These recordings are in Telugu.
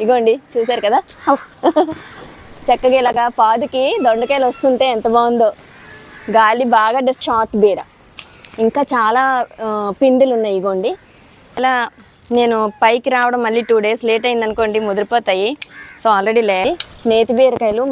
ఇగోండి చూసారు కదా? చక్కగా ఇలాగా పాదుకి దొండకాయలు వస్తుంటే ఎంత బాగుందో. గాలి బాగా డస్ట్ షార్ట్ బీర. ఇంకా చాలా పిందులు ఉన్నాయి ఇగోండి. ఇలా నేను పైకి రావడం మళ్ళీ టూ డేస్ లేట్ అయింది అనుకోండి ముదిరిపోతాయి. సో ఆల్రెడీ లే. నేతి బీరకాయలు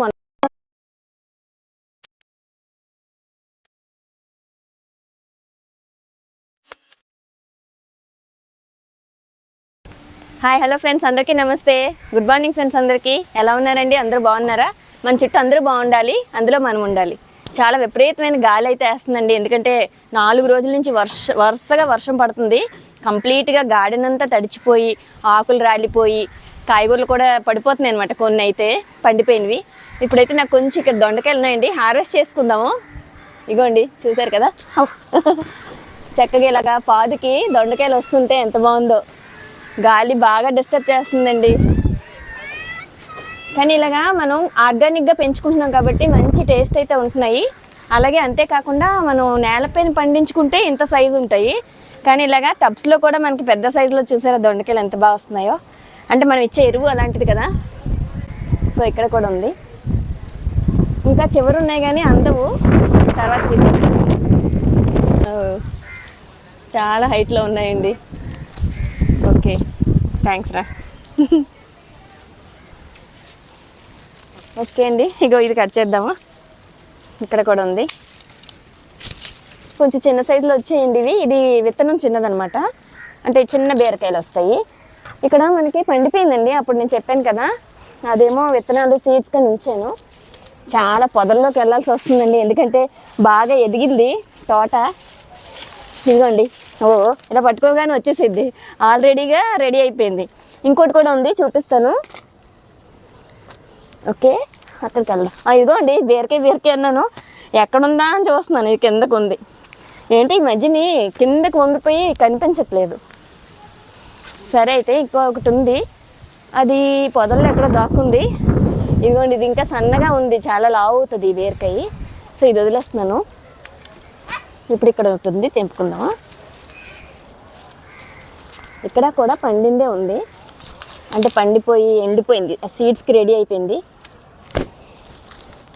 హాయ్ హలో ఫ్రెండ్స్ అందరికీ నమస్తే. గుడ్ మార్నింగ్ ఫ్రెండ్స్ అందరికీ. ఎలా ఉన్నారండి? అందరూ బాగున్నారా? మన చుట్టూ అందరూ బాగుండాలి అందులో మనం ఉండాలి. చాలా విపరీతమైన గాలి అయితే వేస్తుందండి. ఎందుకంటే నాలుగు రోజుల నుంచి వర్ష వరుసగా వర్షం పడుతుంది. కంప్లీట్గా గార్డెన్ అంతా తడిచిపోయి ఆకులు రాలిపోయి కాయగూరలు కూడా పడిపోతున్నాయి అనమాట కొన్ని అయితే పండిపోయినవి. ఇప్పుడైతే నాకు కొంచెం ఇక్కడ దొండకాయలు ఉన్నాయండి. హార్వెస్ట్ చేసుకుందాము. ఇగోండి చూసారు కదా? చక్కగా ఇలాగా పాదుకి దొండకాయలు వస్తుంటే ఎంత బాగుందో. గాలి బాగా డిస్టర్బ్ చేస్తుందండి. కానీ ఇలాగా మనం ఆర్గానిక్గా పెంచుకుంటున్నాం కాబట్టి మంచి టేస్ట్ అయితే ఉంటున్నాయి. అలాగే అంతేకాకుండా మనం నేలపైన పండించుకుంటే ఇంత సైజు ఉంటాయి. కానీ ఇలాగా టబ్స్లో కూడా మనకి పెద్ద సైజులో చూసారా దొండకాయలు ఎంత బాగా వస్తున్నాయో? అంటే మనం ఇచ్చే ఎరువు అలాంటిది కదా. సో ఇక్కడ కూడా ఉంది. ఇంకా చివరు ఉన్నాయి కానీ అందవు. తర్వాత చాలా హైట్లో ఉన్నాయండి. థ్యాంక్స్ రా. ఓకే అండి ఇగో ఇది కట్ చేద్దామా? ఇక్కడ కూడా ఉంది. కొంచెం చిన్న సైజులో వచ్చేయండి ఇవి. ఇది విత్తనం చిన్నదనమాట. అంటే చిన్న బీరకాయలు వస్తాయి. ఇక్కడ మనకి పండిపోయిందండి అప్పుడు నేను చెప్పాను కదా. అదేమో విత్తనాలు సీడ్స్గా ఉంచాను. చాలా పొదల్లోకి వెళ్ళాల్సి వస్తుందండి ఎందుకంటే బాగా ఎదిగింది తోట. ఇదిగోండి. ఓ ఇలా పట్టుకోగానే వచ్చేసిద్ది. ఆల్రెడీగా రెడీ అయిపోయింది. ఇంకోటి కూడా ఉంది చూపిస్తాను. ఓకే అక్కడికి వెళ్దాం. ఇదిగోండి బీరకాయ బీరకాయ అన్నాను. ఎక్కడుందా అని చూస్తున్నాను ఇది కిందకు ఉంది. ఏంటి ఈ మధ్యని కిందకు వంగిపోయి కనిపించట్లేదు. సరే అయితే ఇంకో ఒకటి ఉంది. అది పొదల్లో ఎక్కడో దాక్కుంది. ఇదిగోండి ఇది ఇంకా సన్నగా ఉంది చాలా లావు అవుతుంది ఈ బీరకాయ. సో ఇది వదిలేస్తున్నాను. ఇప్పుడు ఇక్కడ ఒకటి ఉంది తెంపుకుందామా? ఇక్కడ కూడా పండిందే ఉంది. అంటే పండిపోయి ఎండిపోయింది. సీడ్స్కి రెడీ అయిపోయింది.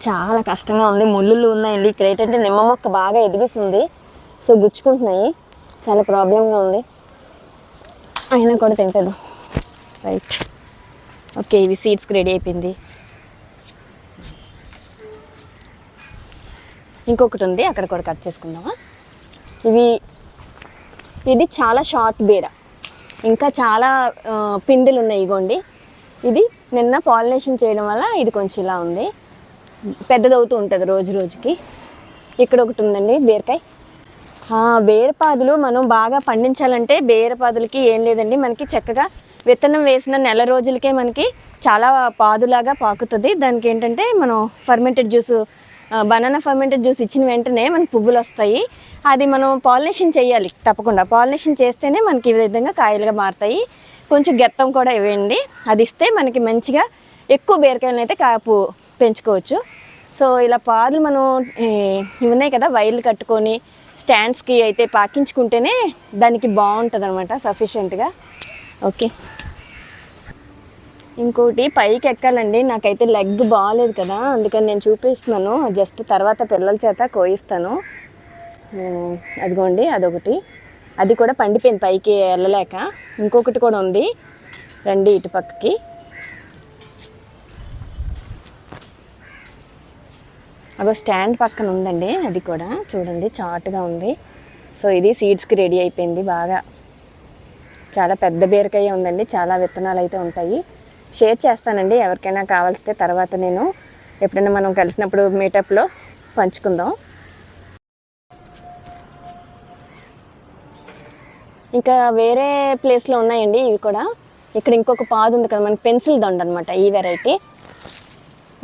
చాలా కష్టంగా ఉంది. ముళ్ళు ఉన్నాయండి. ఇక్కడ ఏంటంటే నిమ్మ మొక్క బాగా ఎదిగిస్తుంది సో గుచ్చుకుంటున్నాయి. చాలా ప్రాబ్లంగా ఉంది. అయినా కూడా తింటాను రైట్ ఓకే ఇవి సీడ్స్కి రెడీ అయిపోయింది. ఇంకొకటి ఉంది. అక్కడ కూడా కట్ చేసుకుందామా? ఇవి ఇది చాలా షార్ట్ బీర. ఇంకా చాలా పిందులు పిందెలు ఉన్నాయి ఇగోండి. ఇది నిన్న పాలినేషన్ చేయడం వల్ల ఇది కొంచెం ఇలా ఉంది. పెద్దదవుతూ ఉంటుంది రోజు రోజుకి. ఇక్కడ ఒకటి ఉందండి బీరకాయ. ఆ, బీరపాదులు మనం బాగా పండించాలంటే బీరపాదులకి ఏం లేదండి. మనకి చక్కగా విత్తనం వేసిన నెల రోజులకే మనకి చాలా పాదులాగా పాకుతుంది. దానికి ఏంటంటే మనం fermented juice banana fermented juice ఇచ్చిన వెంటనే మనకు పువ్వులు వస్తాయి. అది మనం పాలినేషన్ చేయాలి తప్పకుండా. పాలినేషన్ చేస్తేనే మనకి ఈ విధంగా కాయలుగా మారుతాయి. కొంచెం గెత్తం కూడా ఇవ్వండి. అది ఇస్తే మనకి మంచిగా ఎక్కువ బీరకాయలను అయితే కాపు పెంచుకోవచ్చు. సో ఇలా పాదులు మనం ఇవి ఉన్నాయి కదా వైర్లు కట్టుకొని స్టాండ్స్కి అయితే పాకించుకుంటేనే దానికి బాగుంటుంది అనమాట సఫిషియెంట్గా. ఓకే. ఇంకోటి పైకి ఎక్కాలండి. నాకైతే లెగ్ బాగాలేదు కదా అందుకని నేను చూపిస్తున్నాను. జస్ట్ తర్వాత పిల్లల చేత కోయిస్తాను. అదిగోండి అదొకటి. అది కూడా పండిపోయింది పైకి వెళ్ళలేక. ఇంకొకటి కూడా ఉంది. రండి ఇటు పక్కకి. అగో స్టాండ్ పక్కన ఉందండి అది కూడా. చూడండి చాటుగా ఉంది. సో ఇది సీడ్స్కి రెడీ అయిపోయింది బాగా. చాలా పెద్ద బీరకాయ ఉందండి చాలా విత్తనాలు అయితే ఉంటాయి. షేర్ చేస్తానండి. ఎవరికైనా కావాల్స్తే తర్వాత నేను ఎప్పుడైనా మనం కలిసినప్పుడు మీటప్లో పంచుకుందాం. ఇంకా వేరే ప్లేస్లో ఉన్నాయండి ఇవి కూడా. ఇక్కడ ఇంకొక పాదు ఉంది కదా మనకి పెన్సిల్ దొండ అనమాట ఈ వెరైటీ.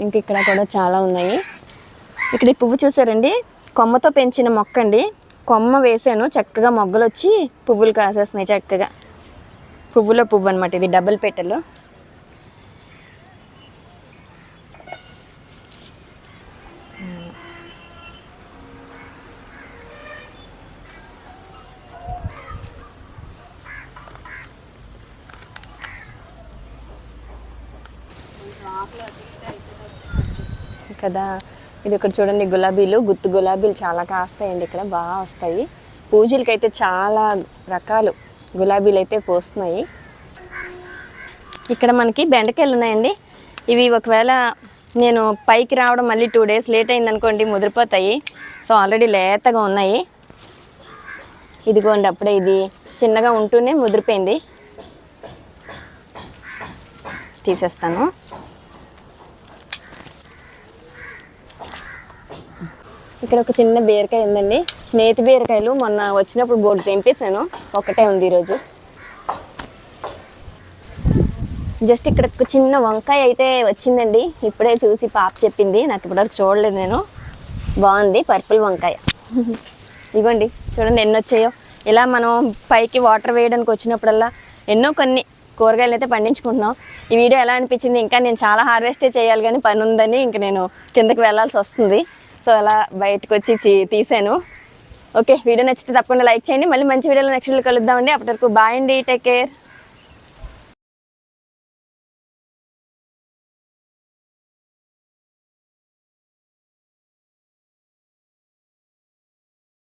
ఇంక ఇక్కడ కూడా చాలా ఉన్నాయి. ఇక్కడ ఈ పువ్వు చూసారండి? కొమ్మతో పెంచిన మొక్క అండి కొమ్మ వేసాను చక్కగా మొగ్గలు వచ్చి పువ్వులు కాసేస్తున్నాయి చక్కగా. పువ్వులో పువ్వు అనమాట ఇది డబుల్ పెట్టెలు. కదా ఇది ఇక్కడ చూడండి గులాబీలు గుత్తు గులాబీలు చాలా కాస్తాయండి ఇక్కడ బాగా వస్తాయి. పూజలకి అయితే చాలా రకాలు గులాబీలు అయితే పోస్తున్నాయి. ఇక్కడ మనకి బెండకాయలు ఉన్నాయండి. ఇవి ఒకవేళ నేను పైకి రావడం మళ్ళీ టూ డేస్ లేట్ అయింది అనుకోండి ముదిరిపోతాయి. సో ఆల్రెడీ లేతగా ఉన్నాయి. ఇదిగోండి అప్పుడే ఇది చిన్నగా ఉంటూనే ముదిరిపోయింది. తీసేస్తాను. ఇక్కడ ఒక చిన్న బీరకాయ ఉందండి. నేతి బీరకాయలు మొన్న వచ్చినప్పుడు బోర్డు తెంపేశాను. ఒకటే ఉంది ఈరోజు. జస్ట్ ఇక్కడ ఒక చిన్న వంకాయ అయితే వచ్చిందండి. ఇప్పుడే చూసి పాప చెప్పింది. నాకు ఇప్పటివరకు చూడలేదు నేను. బాగుంది పర్పుల్ వంకాయ. ఇవ్వండి. చూడండి ఎన్ని వచ్చాయో. ఇలా మనం పైకి వాటర్ వేయడానికి వచ్చినప్పుడల్లా ఎన్నో కొన్ని కూరగాయలు అయితే పండించుకుంటున్నాం. ఈ వీడియో ఎలా అనిపించింది? ఇంకా నేను చాలా హార్వెస్టే చేయాలి కానీ పని ఉందని ఇంక నేను కిందకి వెళ్ళాల్సి వస్తుంది. సో అలా బయటకు వచ్చి తీసాను. ఓకే వీడియో నచ్చితే తప్పకుండా లైక్ చేయండి. మళ్ళీ మంచి వీడియోలో నెక్స్ట్ వీడియో కలుద్దామండి. అప్పటి వరకు బాయ్ అండి టేక్ కేర్.